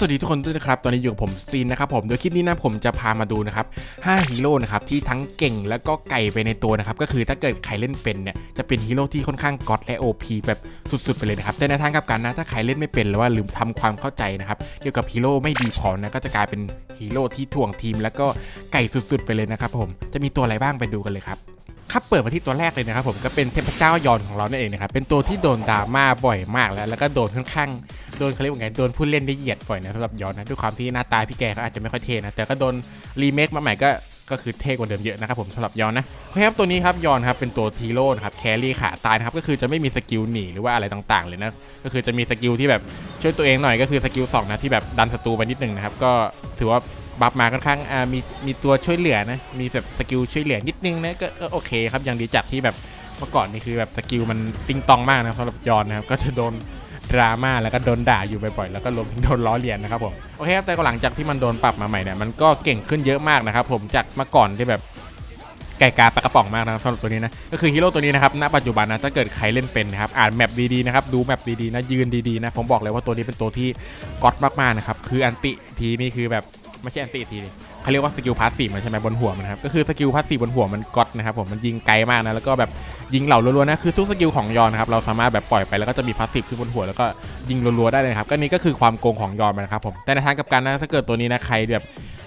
สวัสดีทุกคนด้วยนะครับ ตอนนี้อยู่กับผมซีนนะครับผมโดยคลิปนี้นะผมจะพามาดูนะครับ5ฮีโร่นะครับที่ทั้งเก่งแล้วก็ไก่ไปในตัวนะครับก็คือถ้าเกิดใครเล่นเป็นเนี่ยจะเป็นฮีโร่ที่ค่อนข้างก๊อตและ OP แบบสุดๆไปเลยนะครับแต่ในทางกลับกันนะถ้าใครเล่นไม่เป็นหรือว่าลืมทำความเข้าใจนะครับเกี่ยวกับฮีโร่ไม่ดีพอนะก็จะกลายเป็นฮีโร่ที่ถ่วงทีม แล้วก็ไก่สุดๆไปเลยนะครับผมจะมีตัวอะไรบ้างไปดูกันเลยครับ ครับเปิดมาที่ตัวแรกเลยนะครับผมก็เป็นเทพเจ้ายอนของเรานั่นเองนะครับเป็นตัวที่โดนดราม่าบ่อยมากแล้วแล้วก็โดนค่อนข้างโดนเขาเรียกว่าไงโดนผู้เล่นได้เหยียดบ่อยนะสำหรับยอนนะด้วยความที่หน้าตาพี่แกเขาอาจจะไม่ค่อยเท่นะแต่ก็โดนรีเมคมาใหม่ก็ก็คือเท่กว่าเดิมเยอะนะครับผมสำหรับยอนนะโอเคครับตัวนี้ครับยอนครับเป็นตัวทีโร่นะครับแครี่ขาตายนะครับก็คือจะไม่มีสกิลหนีหรือว่าอะไรต่างๆ เลยนะก็คือจะมีสกิลที่แบบช่วยตัวเองหน่อยก็คือสกิลสองนะที่แบบดันศัตรูไปนิดนึงนะครับก็ถือว่า บัฟมาค่อนข้างอ่ามีมีตัวช่วยเหลือนะมีแบบสกิลช่วยเหลือนิดนึงนะก็ก็โอเคครับยังดีจากที่แบบเมื่อก่อนนี่คือแบบสกิลมันติงตองมากนะสำหรับยอนนะครับก็จะโดนดราม่าแล้วก็โดนด่าอยู่บ่อยๆแล้วก็รวมถึงโดนล้อเลียนนะครับผมโอเคครับแต่ก็หลังจากที่มันโดนปรับมาใหม่เนี่ยมันก็เก่งขึ้นเยอะมากนะครับผมจากเมื่อก่อนที่แบบไก่กาปลากระป๋องมากนะครับสำหรับตัวนี้นะก็คือฮีโร่ตัวนี้นะครับณปัจจุบันนะถ้าเกิดใครเล่นเป็นนะครับอ่านแมปดีๆนะครับดูแมปดีๆนะยืนดีๆนะผมบอกเลยว่าตัวนี้เป็นตัวที่ก๊อตมากๆนะครับคืออันติทีนี่คือแบบ ไม่ใช่อันติทีเขาเรียกว่าสกิลพาสซีฟมันใช่ไหมบนหัวมันะครับก็คือสกิลพาสซีฟบนหัวมันก๊อตนะครับผมมันยิงไกลมากนะแล้วก็แบบยิงเหล่ารัวๆนะคือทุกสกิลของยอนนะครับเราสามารถแบบปล่อยไปแล้วก็จะมีพาสซีฟขึ้นบนหัวแล้วก็ยิงรัวๆได้เลยครับก็นี่ก็คือความโกงของยอนมันะครับผมแต่ในทางกับการนะถ้าเกิดตัวนี้นะใครแบบ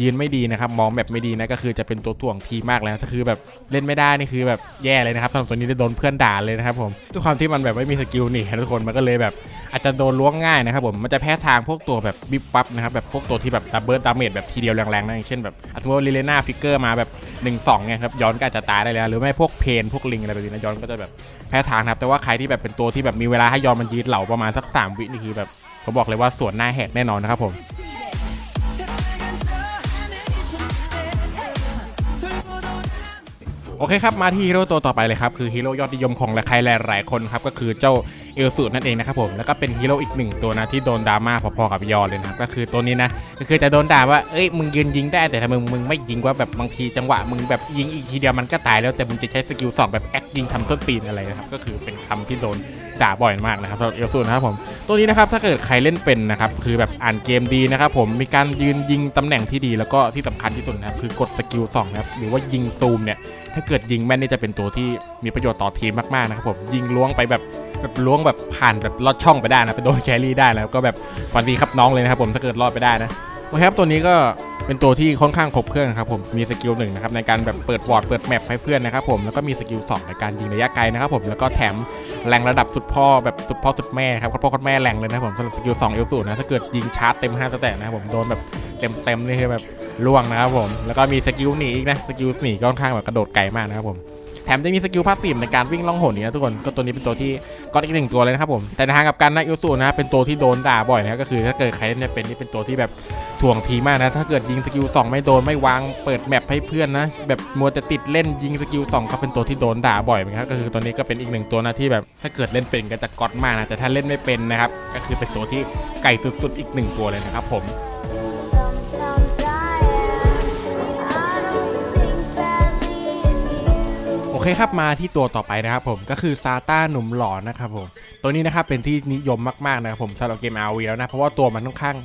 ยืนไม่ดีนะครับมองแบบไม่ดีนะก็คือจะเป็นตัวถ่วงทีมากแล้วถ้าคือแบบเล่นไม่ได้นี่คือแบบแย่เลยนะครับสำหรับตัวนี้จะโดนเพื่อนด่าเลยนะครับผมด้วยความที่มันแบบไม่มีสกิลนี่ทุกคนมันก็เลยแบบอาจจะโดนล้วงง่ายนะครับผมมันจะแพ้ทางพวกตัวแบบบิบปั๊บนะครับแบบพวกตัวที่แบบดับเบิลดาเมจแบบทีเดียวแรงๆนะอย่างเช่นแบบอะสมมติลิเลน่าฟิกเกอร์มาแบบ1 2ไงครับย้อนก็อาจจะตายได้แล้ว หรือไม่พวกเพนพวกลิงอะไรแบบนี้นะย้อนก็จะแบบแพ้ทางครับแต่ว่าใครที่แบบเป็นตัวที่แบบมีเวลาให้ย้อนมันยืดเหล่าประมาณสัก3วินี่คือแบบผมบอกเลยว่าสวนหน้าแหกแน่นอนนะครับผม โอเคครับ มาที่ฮีโร่ตัวต่อไปเลยครับ คือฮีโร่ยอดนิยมของใครหลายๆคนครับ ก็คือเจ้าเอลสูนั่นเองนะครับผมแล้วก็เป็นฮีโร่อีกหนึ่งตัวนะที่โดนดราม่าพอๆกับยอเลยนะครับก็คือตัวนี้นะก็คือจะโดนด่าว่าเอ้ยมึงยืนยิงได้แต่ทำไมมึงไม่ยิงว่าแบบบางทีจังหวะมึงแบบยิงอีกทีเดียวมันก็ตายแล้วแต่มึงจะใช้สกิลสองแบบแอคยิงทำต้นปีนอะไรนะครับก็คือเป็นคำที่โดนด่าบ่อยมากนะครับสำหรับเอลสูนะครับผมตัวนี้นะครับถ้าเกิดใครเล่นเป็นนะครับคือแบบอ่านเกมดีนะครับผมมีการยืนยิงตำแหน่งที่ดีแล้วก็ที่สำคัญที่สุดนะครับคือกดสกิลสองนะครับหรือว่ายิงซูมเนี่ยถ้าเกิดยิงแม่นนี่จะเป็นตัวที่มีประโยชน์ต่อทีมมากๆนะครับผมยิงล้วงไปแบบแบบล้วงแบบผ่านแบบลอดช่องไปได้นะไปโดนแครี่ได้แล้วก็แบบฝันดีครับน้องเลยนะครับผมถ้าเกิดรอดไปได้นะโอเคครับตัวนี้ก็เป็นตัวที่ค่อนข้างครบเครื่องครับผมมีสกิลหนึ่งนะครับในการแบบเปิดวอร์ดเปิดแมปให้เพื่อนนะครับผมแล้วก็มีสกิลสองในการยิงระยะไกลนะครับผมแล้วก็แถม แรงระดับสุดพ่อแบบสุดพ่อสุดแม่ครับโคตรพ่อโคตรแม่แรงเลยนะครับผมสำหรับสกิลสองเอลสูนะถ้าเกิดยิงชาร์จเต็ม5สแต็กนะครับผมโดนแบบเต็มเต็มนี่คือแบบล่วงนะครับผมแล้วก็มีสกิลหนีอีกนะสกิลหนีก็ค่อนข้างแบบกระโดดไกลมากนะครับผมแถมจะมีสกิลพาสซีฟในการวิ่งล่องหนนี้นะทุกคนก็ตัวนี้เป็นตัวที่ก็อีกหนึ่งตัวเลยนะครับผมแต่ในทางกับกันนะอิลซูนะเป็นตัวที่โดนด่าบ่อยนะก็คือถ้าเกิดใครเล่นเป็นนี่เป็นตัวที่แบบ ถ่วงทีมากนะ ถ้าเกิดยิงสกิล2ไม่โดนไม่วางเปิดแมปให้เพื่อนนะ แบบมัวแต่ติดเล่นยิงสกิล2ก็เป็นตัวที่โดนด่าบ่อยเหมือนกันครับก็คือตัวนี้ก็เป็นอีกหนึ่งตัวนะที่แบบ ถ้าเกิดเล่นเป็นก็จะก๊อตมากนะแต่ถ้าเล่นไม่เป็นนะครับก็คือเป็นตัวที่ไก่สุดๆ อีกหนึ่งตัวเลยนะครับผมโอเคครับมาที่ตัวต่อไปนะครับผมก็คือซาต้าหนุ่มหล่อนะครับผมตัวนี้นะครับเป็นที่นิยมมากๆนะครับผมสำหรับเกม RV แล้วนะเพราะว่าตัวมันค่อนข้าง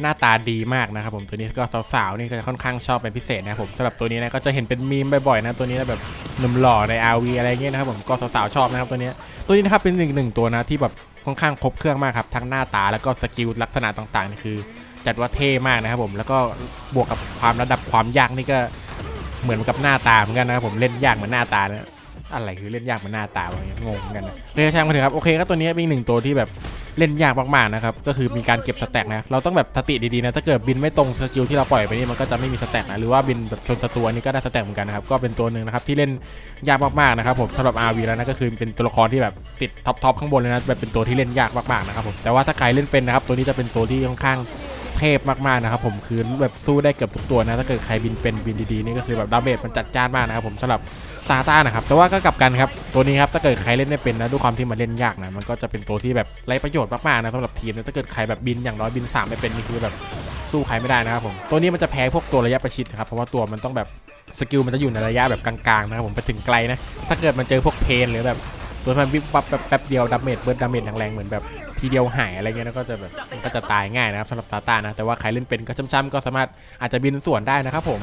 หน้าตาดีมากนะครับผมตัวนี้ก็สาวๆนี่ก็จะค่อนข้างชอบเป็นพิเศษนะครับผมสำหรับตัวนี้นะก็จะเห็นเป็นมีมบ่อยๆนะตัวนี้แบบหนุ่มหล่อใน RV อะไรเงี้ยนะครับผมก็สาวๆชอบนะครับตัวนี้ตัวนี้นะครับเป็นหนึ่งหนึ่งตัวนะที่แบบค่อนข้างครบเครื่องมากครับทั้งหน้าตาแล้วก็สกิลลักษณะต่างๆนี่คือ จัดว่าเท่มากนะครับผมแล้วก็บวกกับความระดับความยากนี่ก็เหมือนกับหน้าตาเหมือนกันนะครับผมเล่นยากเหมือนหน้าตานะอะไรคือเล่นยากเหมันหน้าตาวะเนี่ยงงกันนะเรียกช่างมาถอะครับโอเคก็ตัวนี้เป็นหนึ่งตัวที่แบบ เล่นยากมากๆนะครับก็คือมีการเก็บสแต็กนะเราต้องแบบสติดีๆนะถ้าเกิดบินไม่ตรงสกิลที่เราปล่อยไปนี่มันก็จะไม่มีสแต็กนะหรือว่าบินแบบชนศัตรูอันนี้ก็ได้สแต็กเหมือนกันนะครับก็เป็นตัวหนึ่งนะครับที่เล่นยากมากๆนะครับผมสำหรับ RV แล้วนะก็คือเป็นตัวละครที่แบบติดท็อปทอปข้างบนเลยนะแบบเป็นตัวที่เล่นยากมากๆนะครับผมแต่ว่าถ้าใครเล่นเป็นนะครับตัวนี้จะเป็นตัวที่ค่อนข้าง เทพมากๆนะครับผมคือแบบสู้ได้เกือบทุกตัวนะถ้าเกิดใครบินเป็นบินดีๆนี่ก็คือแบบดาเมจมันจัดจ้านมากนะครับผมสำหรับซาต้านะครับแต่ว่าก็กลับกันครับตัวนี้ครับถ้าเกิดใครเล่นไม่เป็นนะด้วยความที่มันเล่นยากนะมันก็จะเป็นตัวที่แบบไร้ประโยชน์มากๆนะสำหรับทีมนะถ้าเกิดใครแบบบินอย่างน้อยบินสามไม่เป็นนี่คือแบบสู้ใครไม่ได้นะครับผมตัวนี้มันจะแพ้พวกตัวระยะประชิดนะครับเพราะว่าตัวมันต้องแบบสกิลมันจะอยู่ในระยะแบบกลางๆนะครับผมไปถึงไกลนะถ้าเกิดมันเจอพวกเพนหรือแบบ ตัวมันวิบวับแบบแป๊บเดียวดาเมจเบิร์ดดาเมจแรงๆเหมือนแบบทีเดียวหายอะไรเงี้ยแล้วก็จะแบบก็จะตายง่ายนะครับสำหรับซาตานะแต่ว่าใครเล่นเป็นก็ช้ำๆก็สามารถอาจจะบินสวนได้นะครับผม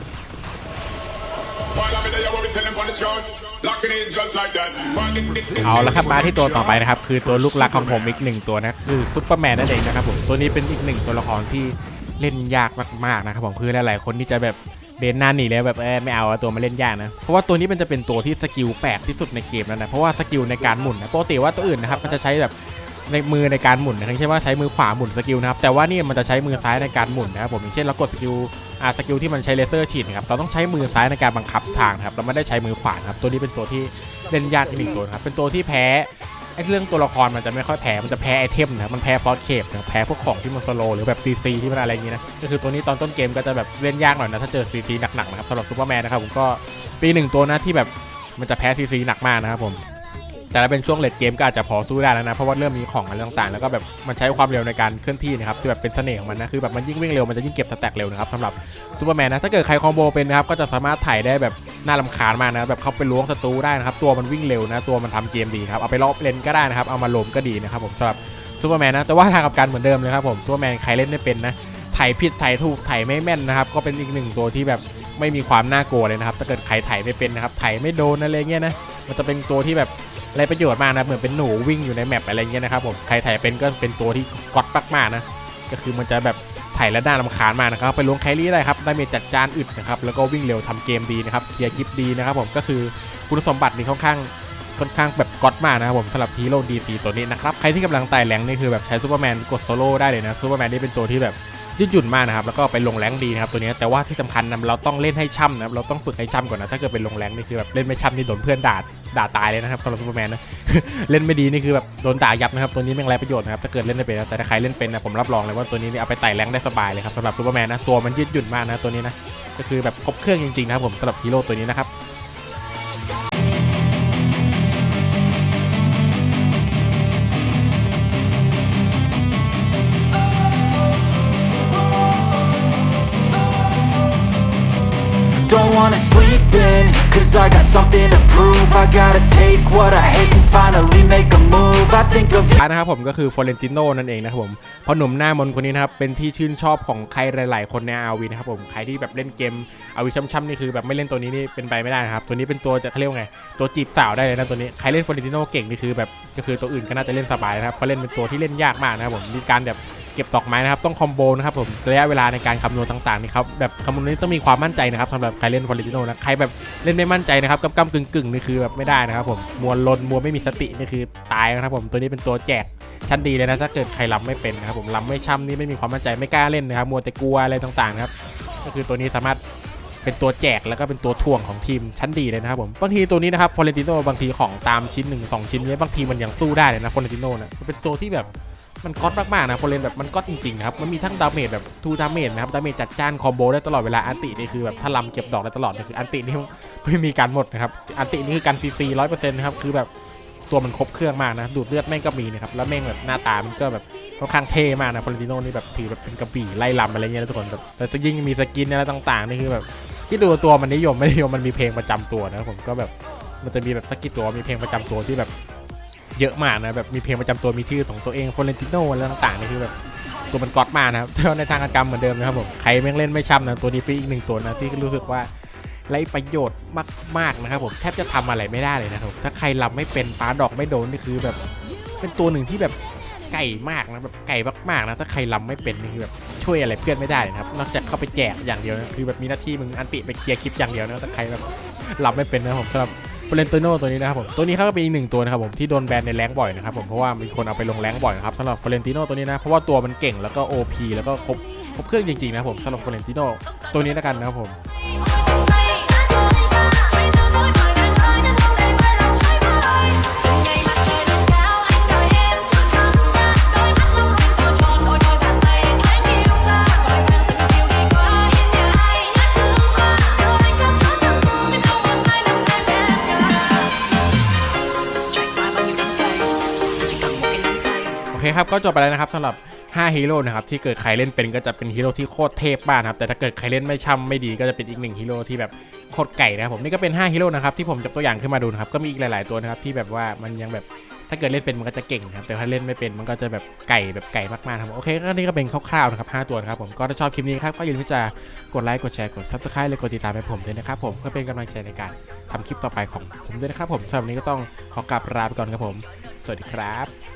เอาละครับมาที่ตัวต่อไปนะครับ คือตัวลูกรักของผมอีกหนึ่งตัวนะคือซุปเปอร์แมนนั่นเองนะครับผมตัวนี้เป็นอีกหนึ่งตัวละครที่เล่นยากมากๆนะครับผมคือหลายๆคนที่จะแบบ เบนหน้าหนีแล้วแบบเออไม่เอาตัวมาเล่นยากนะ เพราะว่าตัวนี้มันจะเป็นตัวที่สกิลแปลกที่สุดในเกมแล้วนะ เพราะว่าสกิลในการหมุนนะปกติว่าตัวอื่นนะครับมันจะใช้แบบในมือในการหมุนนะไม่ใช่ว่าใช้มือขวาหมุนสกิลนะครับ แต่ว่านี่มันจะใช้มือซ้ายในการหมุนนะครับผมอย่างเช่นเรากดสกิลอ่าสกิลที่มันใช้เลเซอร์ฉีดนะครับ เราต้องใช้มือซ้ายในการบังคับทางนะครับ เราไม่ได้ใช้มือขวาครับ ตัวนี้เป็นตัวที่เล่นยากอีกหนึ่งตัวครับ เป็นตัวที่แพ้ ไอ้เรื่องตัวละครมันจะไม่ค่อยแพ้ มันจะแพ้ไอเทมนะ มันแพ้ฟอสเคปนะแพ้พวกของที่มันสโลหรือแบบซีซีที่มันอะไรอย่างงี้นะ ก็คือตัวนี้ตอนต้นเกมก็จะแบบเล่นยากหน่อยนะ ถ้าเจอซีซีหนักๆนะครับสำหรับซูเปอร์แมนนะครับผมก็ปีหนึ่งตัวนะที่แบบมันจะแพ้ซีซีหนักมากนะครับผมแต่ถ้าเป็นช่วงเลดเกมก็อาจจะพอสู้ได้แล้วนะ เพราะว่าเริ่มมีของอะไรต่างๆ แล้วก็แบบมันใช้ความเร็วในการเคลื่อนที่นะครับที่แบบเป็นเสน่ห์ของมันนะ คือแบบมันยิ่งวิ่งเร็วมันจะยิ่งเก็บสแต็กเร็วนะครับสำหรับซูเปอร์แมนนะ ถ้าเกิดใครคอมโบเป็นนะครับก็จะสามารถถ่ายได้แบบ น่ารำคาญมากนะแบบเข้าไปล้วงศัตรูได้นะครับ ตัวมันวิ่งเร็วนะ ตัวมันทำเกมดีครับ เอาไปล็อกเลนก็ได้นะครับ เอามาโลมก็ดีนะครับผมสำหรับซูเปอร์แมนนะ แต่ว่าทางกับการเหมือนเดิมเลยครับผมซูเปอร์แมนใครเล่นไม่เป็นนะถ่ายผิดถ่ายถูกถ่ายไม่แม่นนะครับ ก็เป็นอีกหนึ่งตัวที่แบบไม่มีความน่ากลัวเลยนะครับ ถ้าเกิดใครถ่ายไม่เป็นนะครับถ่ายไม่โดนอะไรเงี้ยนะ มันจะเป็นตัวที่แบบไรประโยชน์มากนะ เหมือนเป็นหนูวิ่งอยู่ในแมปอะไรเงี้ยนะครับผม ใครถ่ายเป็นก็เป็นตัวที่ก๊อตมากๆนะ ก็คือมันจะแบบ ถ่แล้วน่ารำคาญมากนะครับไปล้วงแครี่ได้ครับได้เมจจัดจานอึดนะครับแล้วก็วิ่งเร็วทำเกมดีนะครับเคลียร์คลิปดีนะครับผมก็คือคุณสมบัตินี่ค่อนข้างค่อนข้างแบบก๊อตมากนะครับผมสำหรับฮีโร่ดีซีตัวนี้นะครับใครที่กำลังไต่แรงนี่คือแบบใช้ซูเปอร์แมนกดโซโล่ได้เลยนะซูเปอร์แมนนี่เป็นตัวที่แบบ ยืดหยุ่นมากนะครับแล้วก็ไปลงแรงดีนะครับตัวนี้แต่ว่าที่สำคัญนะเราต้องเล่นให้ช่ำนะครับเราต้องฝึกให้ช่ำก่อนนะถ้าเกิดเป็นลงแรงนี่คือแบบเล่นไม่ช่ำนี่โดนเพื่อนด่าด่าตายเลยนะครับสำหรับซูเปอร์แมนนะเล่นไม่ดีนี่คือแบบโดนด่ายับนะครับตัวนี้แม่งไรประโยชน์นะครับถ้าเกิดเล่นไม่เป็นนะแต่ถ้าใครเล่นเป็นนะผมรับรองเลยว่าตัวนี้นี่เอาไปไต่แรงได้สบายเลยครับสำหรับซูเปอร์แมนนะตัวมันยืดหยุ่นมากนะตัวนี้นะก็คือแบบครบเครื่องจริงๆนะครับผมสำหรับฮีโร่ตัวนี้นะครับ Sleep in, cause I got something to prove I gotta take what I hate and finally make a move I think of you นะครับผมก็คือฟอเรนติโนนั่นเองนะครับผมเพราะหนุ่มหน้ามนคนนี้นะครับเป็นที่ชื่นชอบของใครหลาย ๆ คนในอาวีนะครับผมใครที่แบบเล่นเกมอาวีช่ำๆนี่คือแบบไม่เล่นตัวนี้นี่เป็นไปไม่ได้นะครับตัวนี้เป็นตัวจะเขาเรียกไงตัวจีบสาวได้เลยนะตัวนี้ใครเล่นฟอเรนติโนเก่งนี่คือแบบก็คือตัวอื่นก็น่าจะเล่นสบายนะครับเพราะเล่นเป็นตัวที่เล่นยากมากนะครับผมมีการแบบ เก็บดอกไม้นะครับ ต้องคอมโบนะครับผมระยะเวลาในการคำนวณต่างๆนี่ครับแบบคำนวณนี้ต้องมีความมั่นใจนะครับสำหรับใครเล่นฟอเรนติโนนะใครแบบเล่นไม่มั่นใจนะครับกำกำกึ่งกึ่งๆนี่คือแบบไม่ได้นะครับผมมัวลนมัวไม่มีสตินี่คือตายนะครับผมตัวนี้เป็นตัวแจกชั้นดีเลยนะถ้าเกิดใครลำไม่เป็นนะครับผมลำไม่ช่ำนี่ไม่มีความมั่นใจไม่กล้าเล่นนะครับมัวแต่กลัวอะไรต่างๆนะครับก็คือตัวนี้สามารถเป็นตัวแจกแล้วก็เป็นตัวถ่วงของทีมชั้นดีเลยนะครับผมบางทีตัวนี้นะครับฟอเรนติโนบางทีของตามชิ้นหนึ่งสองชิ้นเนี้ยบางทีมันยังสู้ได้เลยนะฟอเรนติโนนะเป็นตัวที่แบบ มันก๊อตมากๆนะฟอเรนแบบมันก๊อตจริงๆนะครับมันมีทั้งดาเมจแบบทูดาเมจนะครับดาเมจจัดจ้านคอมโบได้ตลอดเวลาอันตินี่คือแบบถ้าลำเก็บดอกได้ตลอดนี่คืออันตินี่ไม่มีการหมดนะครับอันตินี่คือการซีซีร้อยเปอร์เซ็นต์นะครับคือแบบตัวมันครบเครื่องมากนะดูดเลือดแม่งก็มีนะครับแล้วแม่งแบบหน้าตามันก็แบบค่อนข้างเท่มากนะฟลอรินโนนี่แบบถือแบบเป็นกระบี่ไล่ลำอะไรเงี้ยนะทุกคนแบบแต่จะยิ่งมีสกินอะไรต่างๆนี่คือแบบที่ดูตัวมันนิยมไม่นิยมมันมีเพลงประจำตัวนะผมก็แบบมันจะมีแบบสกิตัวมีเพลงประจำตัวที่แบบ เยอะมากนะแบบมีเพลงประจำตัวมีชื่อของตัวเองฟลอเรนติโนอะไรต่างๆนี่คือแบบตัวมันก๊อตมากนะครับแต่าในทางการกรรมเหมือนเดิมนะครับผมใครแม่งเล่นไม่ช่ำนะตัวนี้เป็นอีกหนึ่งตัวนะที่รู้สึกว่าไรประโยชน์มากๆนะครับผมแทบจะทำอะไรไม่ได้เลยนะครับถ้าใครลำไม่เป็นปาดอกไม่โดนนี่คือแบบ เป็นตัวหนึ่งที่แบบไก่มากนะแบบไก่มากๆนะถ้าใครลำไม่เป็นนี่คือแบบช่วยอะไรเพื่อนไม่ได้นะครับนอกจากเข้าไปแจกอย่างเดียวนะคือแบบมีหน้าที่มึงอันติไปเคลียร์คลิปอย่างเดียวนะถ้าใครแบบลำไม่เป็นนะครับผมสำหรับ เฟรนโตโนตัวนี้นะครับผมตัวนี้เขาก็เป็นอีกหนึ่งตัวนะครับผมที่โดนแบนในแรงบ่อยนะครับผมเพราะว่ามีคนเอาไปลงแรงบ่อยครับสำหรับเฟรนติโนตัวนี้นะเพราะว่าตัวมันเก่งแล้วก็ OP แล้วก็ครบครบเครื่องจริงๆนะครับผมสำหรับเฟรนติโนตัวนี้แล้วกันนะครับผม ครับก็จบไปแล้วนะครับสำหรับ5ฮีโร่นะครับที่เกิดใครเล่นเป็นก็จะเป็นฮีโร่ที่โคตรเทพมานครับแต่ถ้าเกิดใครเล่นไม่ช่ำไม่ดีก็จะเป็นอีกหนึ่งฮีโร่ที่แบบโคตรไก่นะครับผมนี่ก็เป็น5ฮีโร่นะครับที่ผมยกตัวอย่างขึ้นมาดูนะครับก็มีอีกหลาย ๆตัวนะครับที่แบบว่ามันยังแบบถ้าเกิดเล่นเป็นมันก็จะเก่งครับแต่ถ้าเล่นไม่เป็นมันก็จะแบบไก่แบบไก่มากๆครับผมโอเคก็นี่ก็เป็นคร่าวๆนะครับ5ตัวนะครับผมก็ถ้าชอบคลิปนี้ครับก็อย่าลืมที่จะกดไลค์กดแชร์กด subscribe เลยกดติดตามให้ผมด้วยนะครับผมเพื่อเป็นกำลังใจในการทำคลิปต่อไปของผมด้วยนะครับผมสำหรับวันนี้ก็ต้องขอกลับลาไปก่อนครับผม สวัสดีครับ